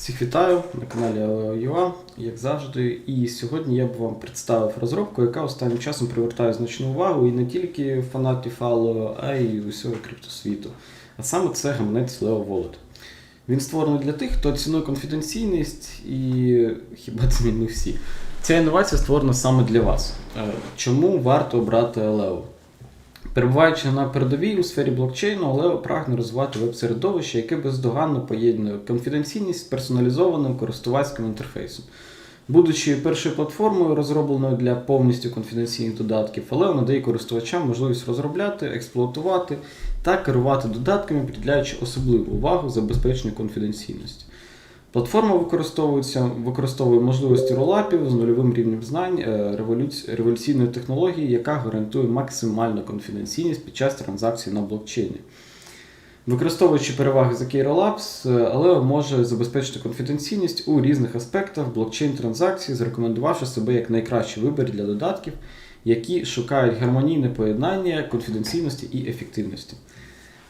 Всіх вітаю на каналі Aleo.ua, як завжди. І сьогодні я б вам представив розробку, яка останнім часом привертає значну увагу і не тільки фанатів Aleo, а й усього криптосвіту. А саме це гаманець Leo Wallet. Він створений для тих, хто цінує конфіденційність, і хіба це не ми всі. Ця інновація створена саме для вас. Е, Чому варто обрати Leo? Перебуваючи на передовій у сфері блокчейну, Лео прагне розвивати веб-середовище, яке бездоганно поєднує конфіденційність з персоналізованим користувацьким інтерфейсом. Будучи першою платформою, розробленою для повністю конфіденційних додатків, Aleo надає користувачам можливість розробляти, експлуатувати та керувати додатками, приділяючи особливу увагу забезпеченню конфіденційності. Платформа використовується, використовує можливості ролапів з нульовим рівнем знань е, революці- революційної технології, яка гарантує максимальну конфіденційність під час транзакцій на блокчейні. Використовуючи переваги з Key Rollups, Aleo може забезпечити конфіденційність у різних аспектах блокчейн транзакцій, зарекомендувавши себе як найкращий вибір для додатків, які шукають гармонійне поєднання конфіденційності і ефективності.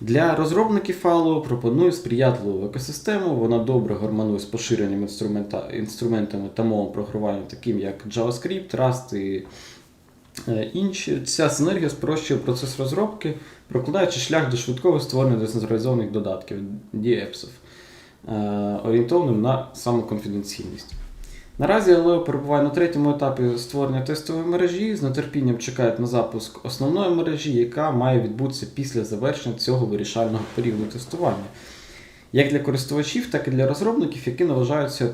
Для розробників Allo пропоную сприятливу екосистему. Вона добре гармонує з інструмента, інструментами та мовами програмування, таким як JavaScript, Rust і е, інші. Ця синергія спрощує процес розробки, прокладаючи шлях до швидкого створення децентралізованих додатків DApps, е, орієнтованим на самоконфіденційність. Наразі Aleo перебуває на третьому етапі створення тестової мережі. З нетерпінням чекають на запуск основної мережі, яка має відбутися після завершення цього вирішального періоду тестування. Як для користувачів, так і для розробників, які наважаються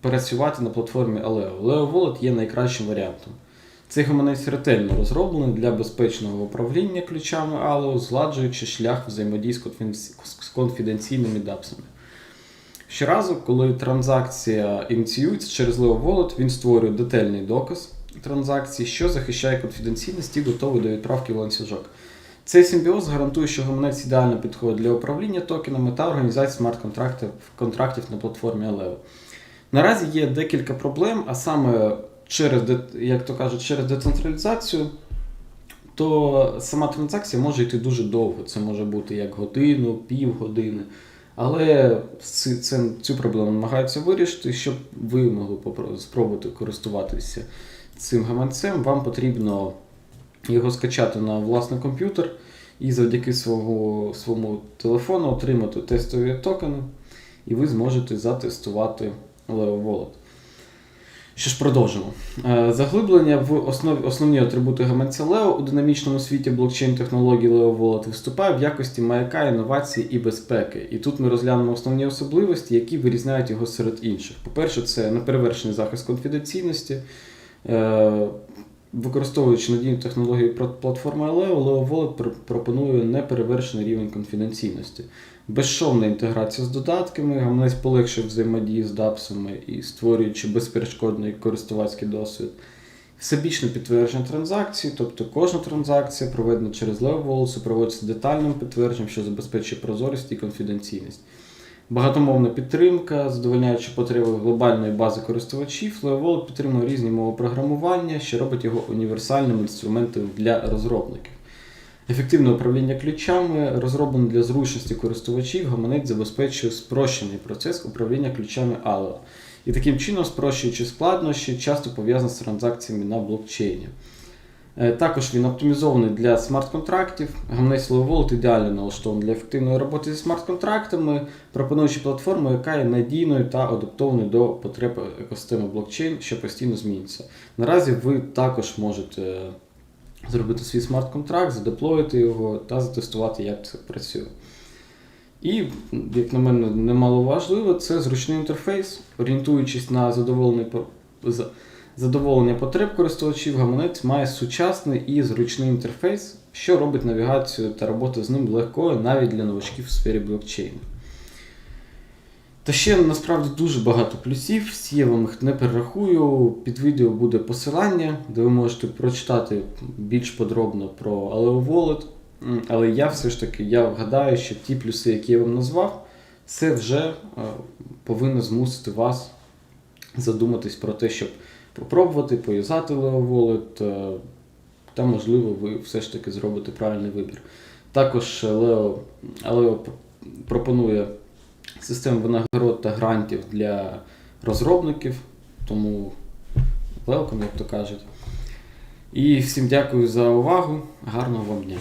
працювати на платформі Aleo. Aleo Wallet є найкращим варіантом. Цей гаманець ретельно розроблений для безпечного управління ключами Aleo, згладжуючи шлях взаємодії з конфіденційними дапсами. Щоразу, коли транзакція ініціюється через Leo він створює детальний доказ транзакції, що захищає конфіденційність і готовий до відправки в ланцюжок. Цей симбіоз гарантує, що гаманець ідеально підходить для управління токенами та організації смарт-контрактів контрактів на платформі Aleo. Наразі є декілька проблем, а саме через, як то кажуть, через децентралізацію, то сама транзакція може йти дуже довго. Це може бути як годину, півгодини. Але цим, цю проблему намагаються вирішити, щоб ви могли спробувати користуватися цим гаманцем. Вам потрібно його скачати на власний комп'ютер і завдяки свого, своєму телефону отримати тестові токени, і ви зможете затестувати Leo Wallet. Що ж продовжимо. Е, Заглиблення в основ, основні атрибути гаманця Leo у динамічному світі блокчейн-технологій Leo Wallet виступає в якості маяка інновацій і безпеки. І тут ми розглянемо основні особливості, які вирізняють його серед інших. По-перше, це неперевершений захист конфіденційності. Е, Використовуючи надійні технології про- платформи Aleo, Leo Wallet пропонує неперевершений рівень конфіденційності. Безшовна інтеграція з додатками, гаманець полегшує взаємодії з дапсами і створюючи безперешкодний користувацький досвід. Всебічне підтвердження транзакцій, тобто кожна транзакція, проведена через Leo Wallet, супроводжується детальним підтвердженням, що забезпечує прозорість і конфіденційність. Багатомовна підтримка, задовольняючи потреби глобальної бази користувачів, Leo підтримує різні мови програмування, що робить його універсальним інструментом для розробників. Ефективне управління ключами, розроблений для зручності користувачів, гаманець забезпечує спрощений процес управління ключами Aleo. І таким чином, спрощуючи складнощі, часто пов'язані з транзакціями на блокчейні. Е, Також він оптимізований для смарт-контрактів. Гаманець Wallet ідеально налаштований для ефективної роботи зі смарт-контрактами, пропонуючи платформу, яка є надійною та адаптованою до потреб екосистеми блокчейн, що постійно змінюється. Наразі ви також можете зробити свій смарт-контракт, задеплоїти його та затестувати, як це працює. І, як на мене, немало важливо, це зручний інтерфейс, орієнтуючись на задоволення, потреб користувачів, гаманець має сучасний і зручний інтерфейс, що робить навігацію та роботу з ним легкою навіть для новачків в сфері блокчейну. Та ще насправді дуже багато плюсів, всі я вам їх не перерахую. Під відео буде посилання, де ви можете прочитати більш подробно про Aleo Wallet. Але я все ж таки я вгадаю, що ті плюси, які я вам назвав, це вже е, повинно змусити вас задуматись про те, щоб попробувати поюзати Leo Wallet, е, та можливо ви все ж таки зробите правильний вибір. Також Leo, Aleo пропонує систему винагород та грантів для розробників. Тому welcome, як то кажуть. І всім дякую за увагу. Гарного вам дня!